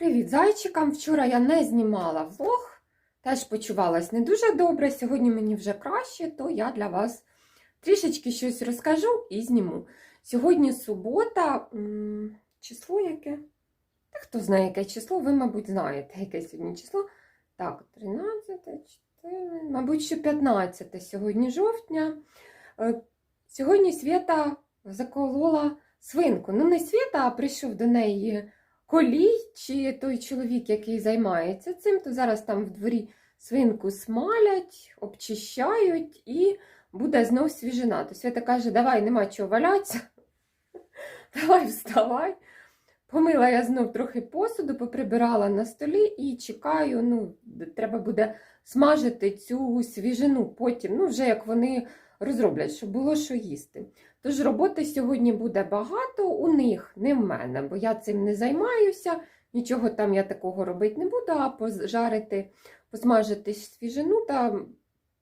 Привіт, зайчикам! Вчора я не знімала влог, теж почувалась не дуже добре. Сьогодні мені вже краще, то я для вас трішечки щось розкажу і зніму. Сьогодні субота, число яке? Та хто знає, яке число, ви, мабуть, знаєте, яке сьогодні число. Так, 13, 4, мабуть, що 15 сьогодні жовтня. Е, Сьогодні Свята заколола свинку. Ну, не Свята, а прийшов до неї колій чи той чоловік, який займається цим, то зараз там в дворі свинку смалять, обчищають і буде знов свіжина. То Свята каже, давай, нема чого валятися, давай вставай. Помила я знов трохи посуду, поприбирала на столі і чекаю, ну, треба буде смажити цю свіжину потім, ну, вже як вони розроблять, щоб було що їсти. Тож роботи сьогодні буде багато у них, не в мене, бо я цим не займаюся, нічого там я такого робити не буду, а пожарити, посмажити свіжину та,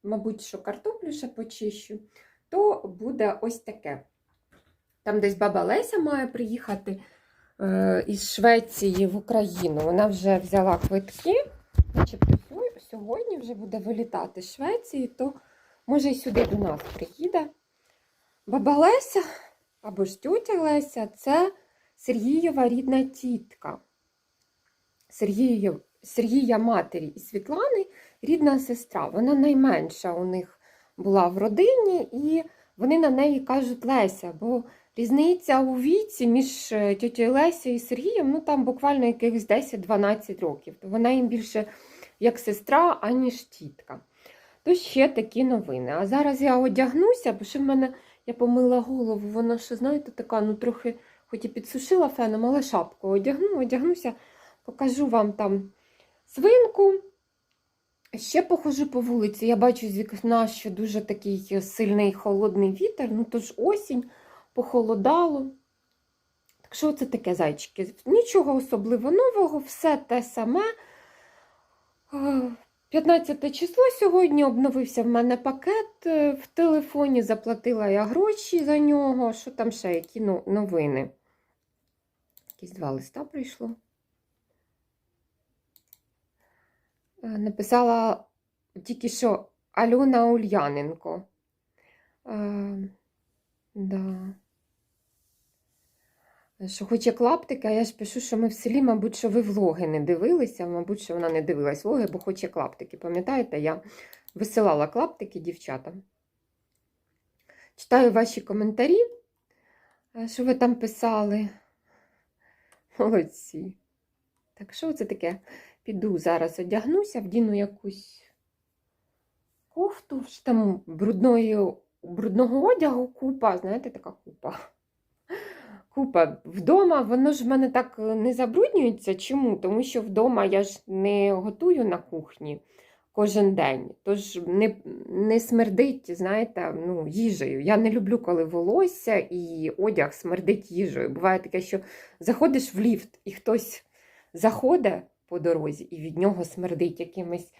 мабуть, що картоплю ще почищу, то буде ось таке. Там десь баба Леся має приїхати е, із Швеції в Україну. Вона вже взяла квитки, начебто сьогодні вже буде вилітати з Швеції, то може й сюди до нас приїде. Баба Леся або ж тьотя Леся це Сергієва рідна тітка. Сергія, Сергія матері і Світлани рідна сестра. Вона найменша у них була в родині, і вони на неї кажуть Леся, бо різниця у віці між е, тьотєю Лесею і Сергієм ну там буквально якихось 10-12 років. Вона їм більше як сестра, аніж тітка. То ще такі новини. А зараз я одягнуся, бо ще в мене я помила голову, вона ще, знаєте, така, ну трохи, хоч і підсушила феном, але шапку одягну, одягнуся, покажу вам там свинку. Ще похожу по вулиці. Я бачу з вікна, що дуже такий сильний холодний вітер, ну тож осінь похолодало. Так що це таке, зайчики? Нічого особливо нового, все те саме. 15 число сьогодні обновився в мене пакет е, в телефоні, заплатила я гроші за нього. Що там ще, які ну, новини? Якісь два листа прийшло. Е, Написала тільки що Альона Ульяненко. Е, да. Що хоче клаптики, а я ж пишу, що ми в селі, мабуть, що ви влоги не дивилися, мабуть, що вона не дивилась влоги, бо хоче клаптики. Пам'ятаєте, я висилала клаптики дівчатам. Читаю ваші коментарі, е, що ви там писали. Молодці. Так, що це таке? Піду зараз одягнуся, вдіну якусь кофту, що там брудної, брудного одягу купа, знаєте, така купа купа вдома, воно ж в мене так е, не забруднюється. Чому? Тому що вдома я ж не готую на кухні кожен день. Тож не не смердить, знаєте, ну, їжею. Я не люблю, коли волосся і одяг смердить їжею. Буває таке, що заходиш в ліфт і хтось заходить по дорозі, і від нього смердить якимись.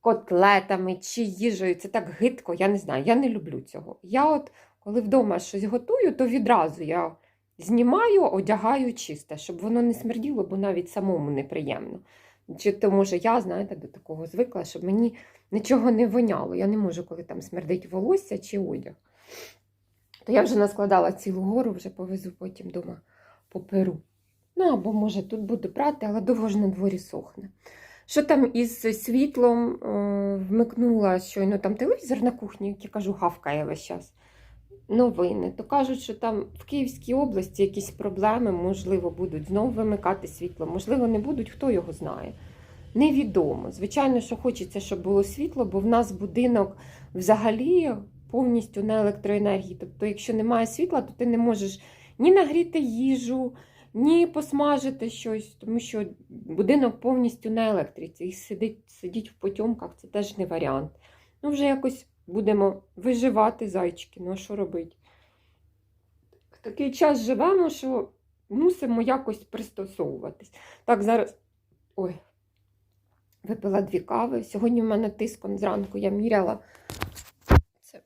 Котлетами чи їжею, це так гидко, я не знаю, я не люблю цього. Я от, коли вдома щось готую, то відразу я Знімаю, одягаю чисте, щоб воно не смерділо, бо навіть самому неприємно. Чи то, може, я, знаєте, до такого звикла, щоб мені нічого не воняло. Я не можу, коли там смердить волосся чи одяг. То я вже наскладала цілу гору, вже повезу потім дома по перу. Ну, або, може, тут буду брати, але довго ж на дворі сохне. Що там із світлом е, вмикнула щойно там телевізор на кухні, як я кажу, гавкає весь час новини, то кажуть, що там в Київській області якісь проблеми, можливо, будуть знову вимикати світло, можливо, не будуть, хто його знає. Невідомо. Звичайно, що хочеться, щоб було світло, бо в нас будинок взагалі повністю на електроенергії. Тобто, якщо немає світла, то ти не можеш ні нагріти їжу, ні посмажити щось, тому що будинок повністю на електриці. І сидить, сидіть в потьомках це теж не варіант. Ну, вже якось будемо виживати зайчики. Ну, а що робити? В такий час живемо, що мусимо якось пристосовуватись. Так, зараз. Ой, випила дві кави. Сьогодні в мене тиском зранку я міряла. Це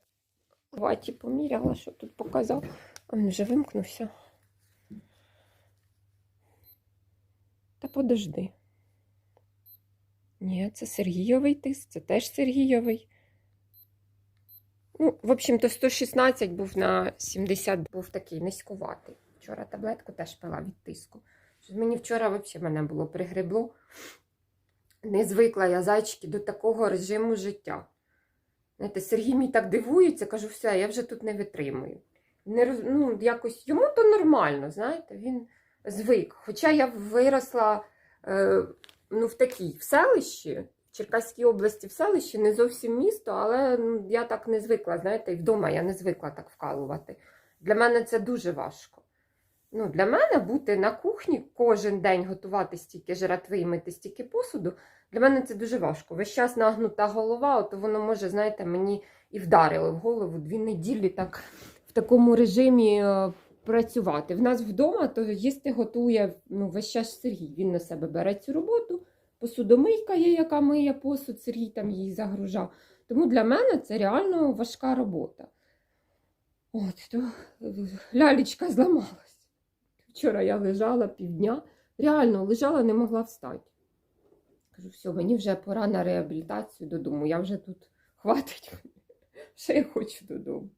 ваті поміряла, що тут показав. А він вже вимкнувся. Та подожди. Ні, це Сергійовий тиск, це теж Сергійовий. Ну, в общем-то, 116 був на 70, був такий низькуватий. Вчора таблетку теж пила від тиску. Мені вчора взагалі мене було пригребло. Не звикла я зайчики до такого режиму життя. Знаєте, Сергій мій так дивується, кажу, все, я вже тут не витримую. Не, ну, якось, йому то нормально, знаєте, він звик. Хоча я виросла е, ну, в такій в селищі, Черкаській області в селищі, не зовсім місто, але я так не звикла, знаєте, і вдома я не звикла так вкалувати. Для мене це дуже важко. Ну, для мене бути на кухні кожен день готувати стільки жратви і мити стільки посуду, для мене це дуже важко. Весь час нагнута голова, от воно може, знаєте, мені і вдарило в голову дві неділі так в такому режимі е, працювати. В нас вдома то їсти готує ну, весь час Сергій. Він на себе бере цю роботу. Посудомийка є, яка миє посуд, Сергій там її загружав. Тому для мене це реально важка робота. От, то лялечка зламалась. Вчора я лежала півдня, реально лежала, не могла встати. Кажу, все, мені вже пора на реабілітацію додому. Я вже тут хватить. Ще я хочу додому.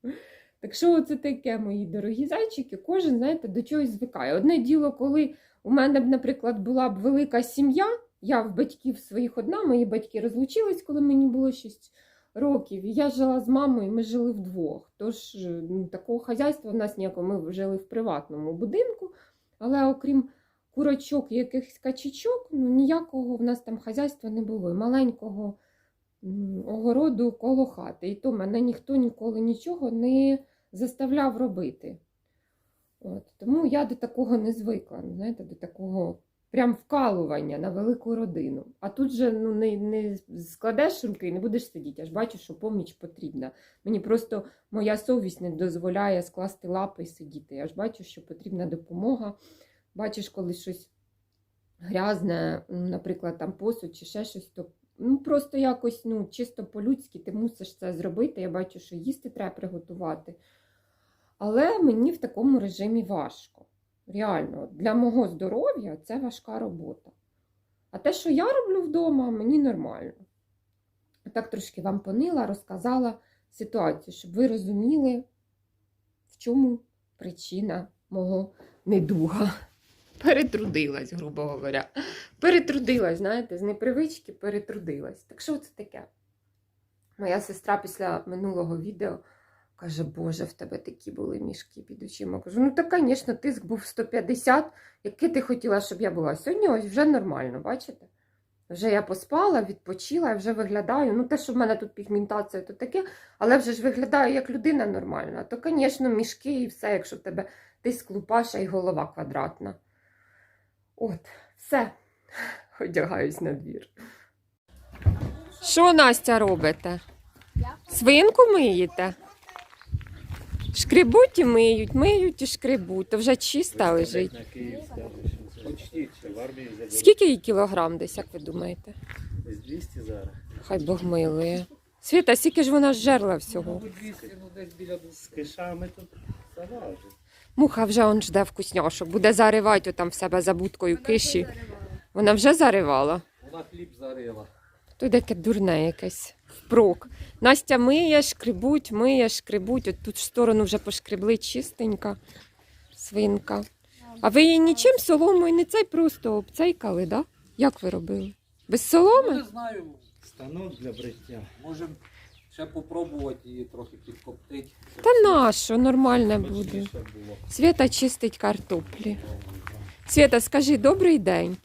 Так що це таке, мої дорогі зайчики, кожен, знаєте, до чогось звикає. Одне діло, коли у мене б, наприклад, була б велика сім'я, я в батьків своїх одна, мої батьки розлучились, коли мені було 6 років. І я жила з мамою, ми жили вдвох. Тож ну, такого хазяйства в нас ніякого, ми жили в приватному будинку, але окрім курочок і якихось качечок, ну ніякого в нас там хазяйства не було. Маленького огороду коло хати. І то мене ніхто ніколи нічого не заставляв робити. От. Тому я до такого не звикла, знаєте, до такого прям вкалування на велику родину. А тут же ну, не, не складеш руки і не будеш сидіти. Я ж бачу, що поміч потрібна. Мені просто моя совість не дозволяє скласти лапи і сидіти. Я ж бачу, що потрібна допомога. Бачиш, коли щось грязне, ну, наприклад, там посуд чи ще щось, то ну, просто якось ну, чисто по-людськи ти мусиш це зробити. Я бачу, що їсти треба приготувати. Але мені в такому режимі важко. Реально, для мого здоров'я це важка робота. А те, що я роблю вдома, мені нормально. Так трошки вам понила, розказала ситуацію, щоб ви розуміли, в чому причина мого недуга. Перетрудилась, грубо говоря. Перетрудилась, знаєте, з непривички перетрудилась. Так що це таке? Моя сестра після минулого відео каже, Боже, в тебе такі були мішки під очима. Кажу, ну так, звісно, тиск був 150. Який ти хотіла, щоб я була? Сьогодні ось вже нормально, бачите? Вже я поспала, відпочила, я вже виглядаю. Ну, те, що в мене тут пігментація, то таке, але вже ж виглядаю як людина нормальна. То, звісно, мішки і все, якщо в тебе тиск лупаша і голова квадратна. От, все. Одягаюсь на двір. Що, Настя, робите? Свинку миєте? Шкребуть і миють, миють і шкребуть. То вже чиста лежить. На Київська. Почти ще в армії забрали. Скільки їй кілограм десь, як ви думаєте? З 200 зараз. Хай Бог милує. Світа, скільки ж вона жерла всього? Мабуть, 200, ну десь біля двох. З кишами тут заважить. Муха вже он жде вкусняшок. Буде заривати там в себе за будкою киші. Вона вже заривала. Вона хліб зарила. То таке дурне якесь впрок. Настя миє, шкребуть, миє, шкребуть. От тут в сторону вже пошкребли чистенька свинка. А ви її нічим соломою не цей просто обцейкали, да? Як ви робили? Без Ну, соломи? не знаю, Станок для бриття. можемо ще попробувати її трохи підкоптити. Та нащо, нормальне буде. Було. Свята чистить картоплі. Свята, скажи добрий день.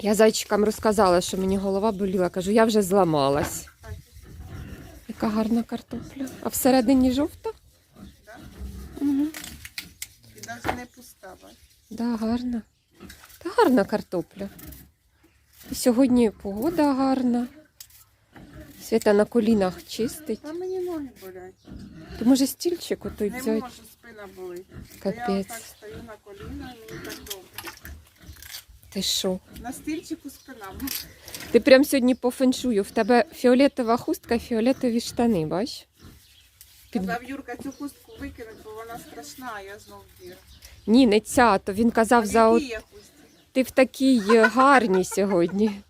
Я зайчикам розказала, що мені голова боліла. Кажу, я вже зламалась. Яка гарна картопля. А всередині жовта? Угу. І навіть не пуста. Да, гарна. Та гарна картопля. І сьогодні погода гарна. Свята на колінах чистить. Та мені ноги болять. То може стільчик отой Не можу, спина болить. Та Я Капець. стою на коліна і мені так добре. Ти що? На стільчику спина болить. Ти прям сьогодні по феншую. В тебе фіолетова хустка, фіолетові штани, бач? Під- Казав Юрка цю хустку викинуть, бо вона страшна, а я знов вдіра. Ні, не ця, то він казав за от... Ти в такій е, гарній сьогодні.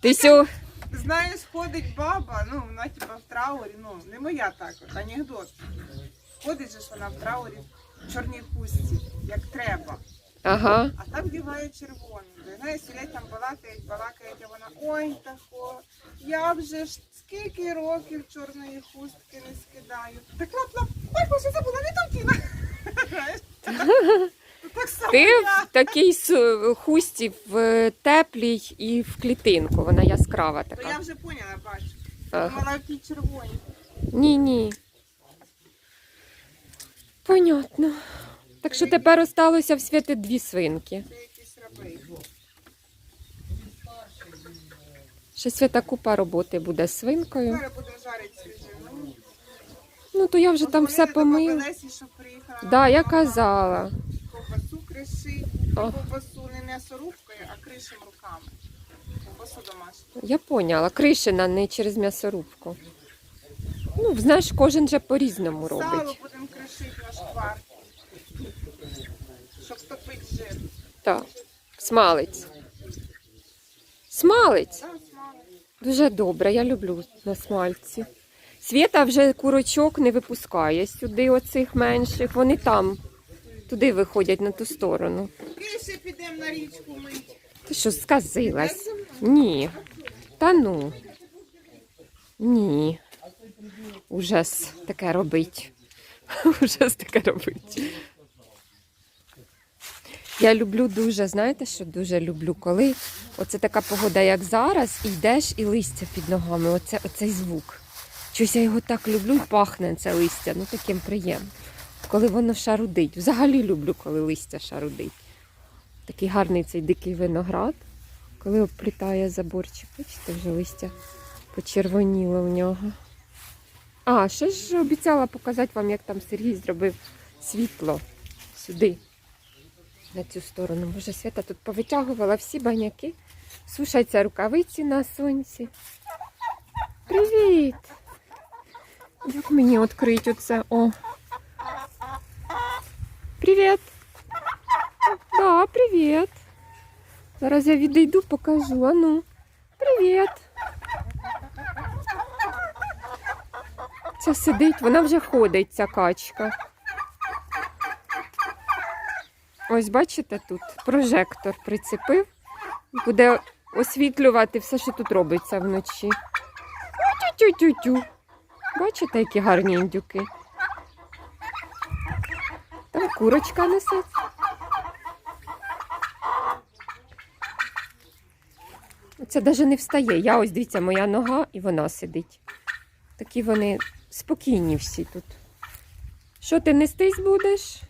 Ти сьо... Знаєш, ходить баба, ну вона типа в траурі, ну не моя так, от, анекдот. Ходить же ж вона в траурі в чорній хустці, як треба. Ага. А так вдягає червоний. Знаєш, сидять там балакають, балакають, а вона ой тако. Я вже ж скільки років чорної хустки не скидаю. Так лап-лап, ой, боже, це була не там тіна. Ти в такій хусті в теплій і в клітинку. Вона яскрава така. То я вже поняла, бачу. Ага. Думала, які червоні. Ні, ні. Понятно. Так що тепер осталося в світі дві свинки. Ще свята купа роботи буде з свинкою. Ну то я вже там все помила. Да, я казала. Ковбасу кришить. Ковбасу не м'ясорубкою, а кришим руками. Ковбасу домашню. Я поняла, кришина не через м'ясорубку. Ну, знаєш, кожен же по-різному Сало робить. будемо кришити на шкварки. Щоб стопити жир. Так, смалець. Смалець. Дуже добре, я люблю на смальці. Свята вже курочок не випускає сюди, оцих менших. Вони там, туди виходять на ту сторону. Більше підемо на річку мить. Ти що, сказилась? Ні. Та ну. Ні. Ужас таке робить. Ужас таке робить. Я люблю дуже, знаєте, що дуже люблю, коли оце така погода, як зараз, і йдеш і листя під ногами. Оце, оцей звук. Щось я його так люблю і пахне це листя, ну таким приємним. Коли воно шарудить. Взагалі люблю, коли листя шарудить. Такий гарний цей дикий виноград, коли оплітає заборчик. Бачите, вже листя почервоніло в нього. А, ще ж обіцяла показати вам, як там Сергій зробив світло сюди, на цю сторону. Боже, свята тут повитягувала всі баняки. Сушаться рукавиці на сонці. Привіт! Як мені відкрити оце? О. Привіт! Да, привіт. Зараз я відійду, покажу. А ну, привіт. Ця сидить, вона вже ходить, ця качка. Ось бачите тут прожектор прицепив. Буде освітлювати все, що тут робиться вночі. Тю-тю-тю-тю. Бачите, які гарні індюки. Там курочка несеться. Це навіть не встає. Я ось дивіться, моя нога і вона сидить. Такі вони спокійні всі тут. Що ти нестись будеш?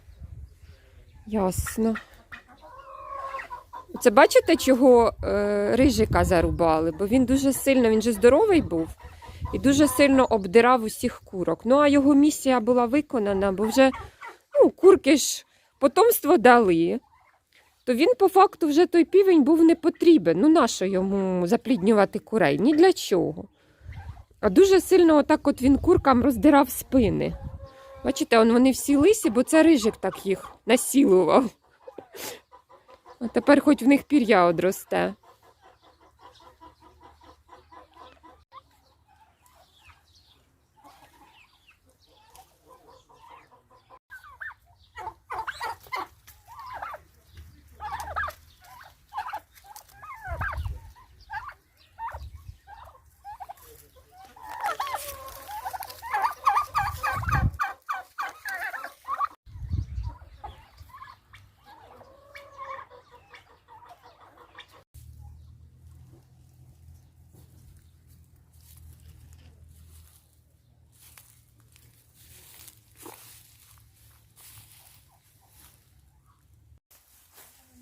Ясно. Це бачите, чого е, рижика зарубали? Бо він дуже сильно, він же здоровий був і дуже сильно обдирав усіх курок. Ну, а його місія була виконана, бо вже ну, курки ж потомство дали то він по факту вже той півень був не потрібен. Ну нащо йому запліднювати курей? Ні для чого. А дуже сильно отак от він куркам роздирав спини. Бачите, он вони всі лисі, бо це рижик так їх насілував. А тепер хоч в них пір'я одросте.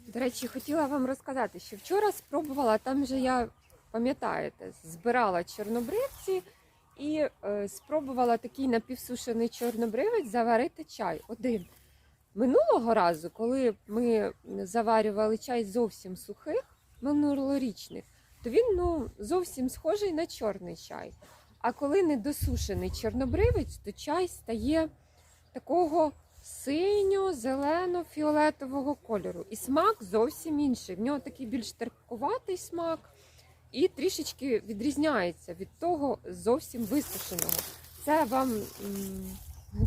До речі, хотіла вам розказати, що вчора спробувала, там же я, пам'ятаєте, збирала чорнобривці і е, спробувала такий напівсушений чорнобривець заварити чай один. Минулого разу, коли ми заварювали чай зовсім сухих, минулорічних, то він ну, зовсім схожий на чорний чай. А коли недосушений чорнобривець, то чай стає такого синьо-зелено-фіолетового кольору. І смак зовсім інший. В нього такий більш терпкуватий смак і трішечки відрізняється від того зовсім висушеного. Це вам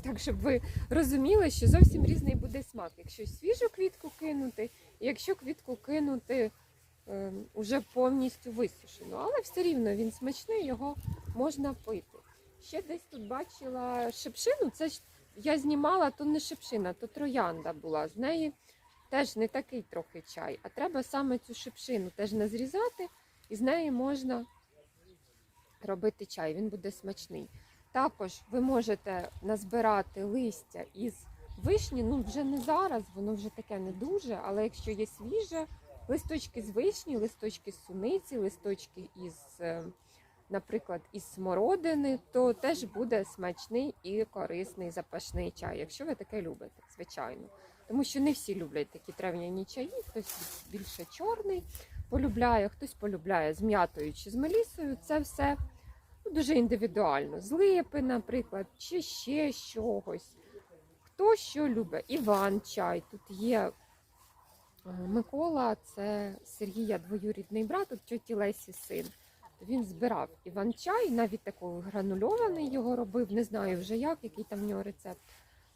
так, щоб ви розуміли, що зовсім різний буде смак. Якщо свіжу квітку кинути, і якщо квітку кинути е, уже повністю висушену. Але все рівно він смачний, його можна пити. Ще десь тут бачила шипшину. Це я знімала, то не шипшина, то троянда була. З неї теж не такий трохи чай, а треба саме цю шипшину теж назрізати, і з неї можна робити чай. Він буде смачний. Також ви можете назбирати листя із вишні. Ну вже не зараз, воно вже таке не дуже, але якщо є свіже, листочки з вишні, листочки з суниці, листочки із, е, наприклад, із смородини, то теж буде смачний і корисний запашний чай, якщо ви таке любите, звичайно. Тому що не всі люблять такі трав'яні чаї, хтось більше чорний полюбляє, хтось полюбляє з м'ятою чи з мелісою. Це все ну, дуже індивідуально. З липи, наприклад, чи ще чогось. Хто що любить. Іван чай. Тут є е, Микола, це Сергія двоюрідний брат, от тьоті Лесі син. Він збирав іван-чай, навіть такий гранульований його робив, не знаю вже як, який там в нього рецепт.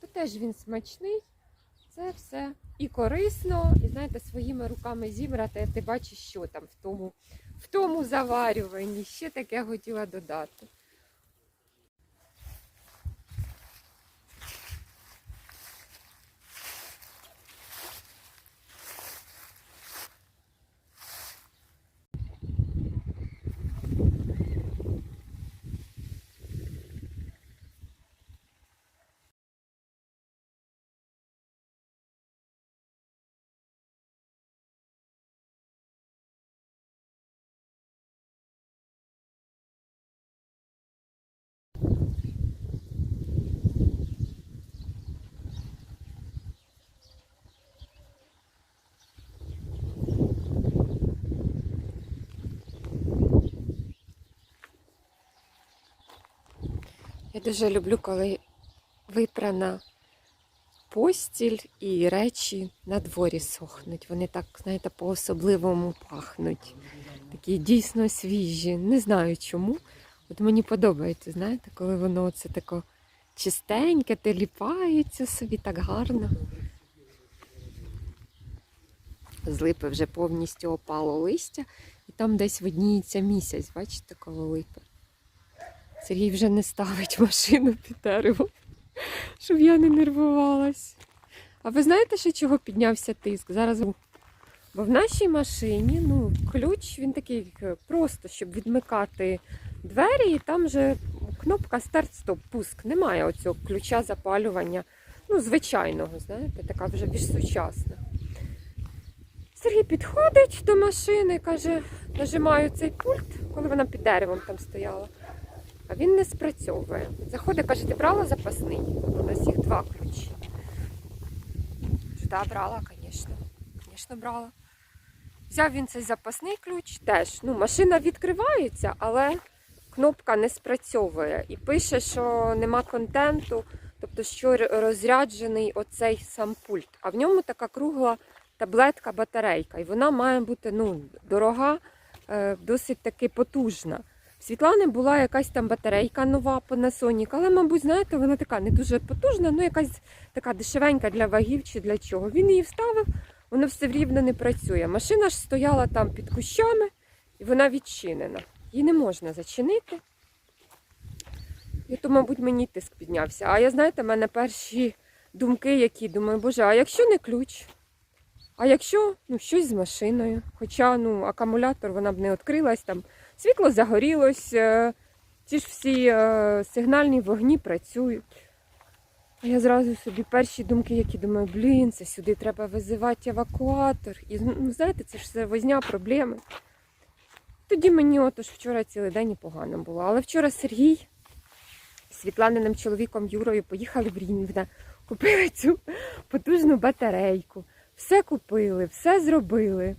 То теж він смачний. Це все і корисно, і знаєте, своїми руками зібрати, ти бачиш, що там в тому, в тому заварюванні. Ще таке хотіла додати. Я дуже люблю, коли випрана постіль і речі на дворі сохнуть. Вони так, знаєте, по-особливому пахнуть. Такі дійсно свіжі. Не знаю чому. От мені подобається, знаєте, коли воно це тако чистеньке, теліпається собі так гарно. З липи вже повністю опало листя, і там десь видніється місяць, бачите, коло липи. Сергій вже не ставить машину під дерево, щоб я не нервувалась. А ви знаєте, ще чого піднявся тиск? Зараз. Бо в нашій машині ну, ключ він такий е, просто, щоб відмикати двері, і там же кнопка старт-стоп, пуск. Немає оцього ключа запалювання, ну, звичайного, знаєте, така вже більш сучасна. Сергій підходить до машини, каже, нажимаю цей пульт, коли вона під деревом там стояла. А він не спрацьовує. Заходить, каже, ти брала запасний? У нас їх два ключі. Так, брала, звісно. Звісно, брала. Взяв він цей запасний ключ теж. Ну, машина відкривається, але кнопка не спрацьовує. І пише, що нема контенту, тобто, що розряджений оцей сам пульт. А в ньому така кругла таблетка батарейка. І вона має бути ну, дорога, е, досить таки потужна. Світлани була якась там батарейка нова Panasonic, але, мабуть, знаєте, вона така не дуже потужна, ну якась така дешевенька для вагів чи для чого. Він її вставив, воно все рівно не працює. Машина ж стояла там під кущами, і вона відчинена. Її не можна зачинити. І то, мабуть, мені тиск піднявся. А я, знаєте, в мене перші думки, які думаю, боже, а якщо не ключ? А якщо ну, щось з машиною? Хоча ну, акумулятор вона б не відкрилась, там світло загорілось, е, ці ж всі е, сигнальні вогні працюють. Я зразу собі перші думки, які думаю, блін, це сюди треба визивати евакуатор. І ну, знаєте, це ж возня, проблеми. Тоді мені отож вчора цілий день і погано було. Але вчора Сергій з Світланиним чоловіком Юрою поїхали в Рівне, купили цю потужну батарейку. Все купили, все зробили.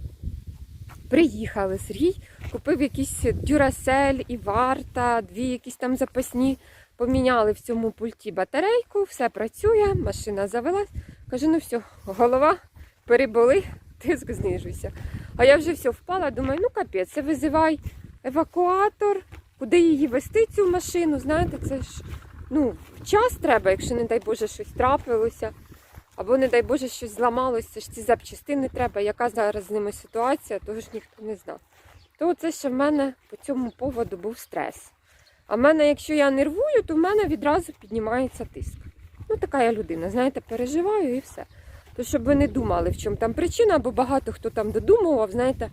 Приїхали. Сергій купив якісь дюрасель і варта, дві якісь там запасні Поміняли в цьому пульті батарейку, все працює, машина завелась. Кажу, ну все, голова переболи, тиск знижуйся. А я вже все впала, думаю, ну капець, це визивай евакуатор, куди її вести цю машину. Знаєте, це ж ну, час треба, якщо, не дай Боже, щось трапилося. Або, не дай Боже, щось зламалося, ж ці запчастини треба, яка зараз з ними ситуація, того ж ніхто не знав. То це ще в мене по цьому поводу був стрес. А в мене, якщо я нервую, то в мене відразу піднімається тиск. Ну, така я людина, знаєте, переживаю і все. То щоб ви не думали, в чому там причина, бо багато хто там додумував, знаєте,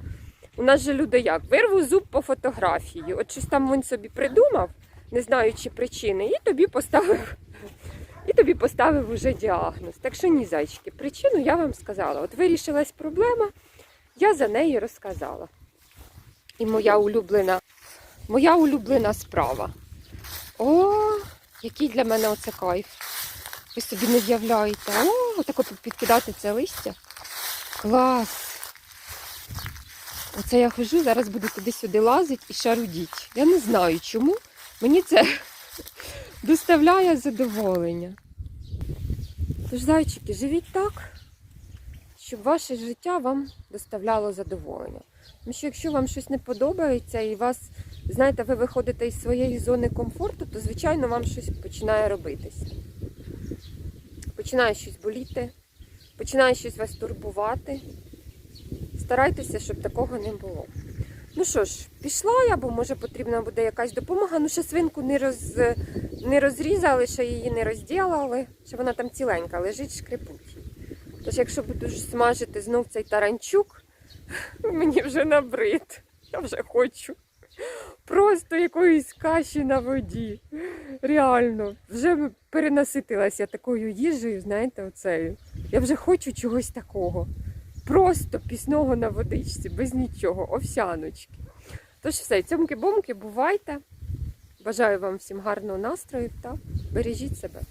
у нас же люди як? Вирву зуб по фотографії. От щось там він собі придумав, не знаючи причини, і тобі поставив. І тобі поставив уже діагноз. Так що ні, зайчики, причину я вам сказала. От вирішилась проблема, я за неї розказала. І моя улюблена, моя улюблена справа. О, який для мене оце кайф. Ви собі не з'являєте. О, отако підкидати це листя. Клас. Оце я хожу, зараз буду туди-сюди лазити і шарудіть. Я не знаю чому. Мені це доставляє задоволення. Тож, зайчики, живіть так, щоб ваше життя вам доставляло задоволення. Тому що якщо вам щось не подобається і вас, знаєте, ви виходите із своєї зони комфорту, то, звичайно, вам щось починає робитися. Починає щось боліти, починає щось вас турбувати. Старайтеся, щоб такого не було. Ну що ж, пішла я, бо може потрібна буде якась допомога. Ну, ще свинку не, роз, не розрізали, ще її не розділили, що вона там ціленька, лежить шкрипуть. Тож, якщо буду смажити знов цей таранчук, мені вже набрид. Я вже хочу. Просто якоїсь каші на воді. Реально, вже перенаситилася такою їжею, знаєте, оцею. Я вже хочу чогось такого. Просто пісного на водичці, без нічого, овсяночки. Тож все, цьомки-бомки, бувайте. Бажаю вам всім гарного настрою та бережіть себе.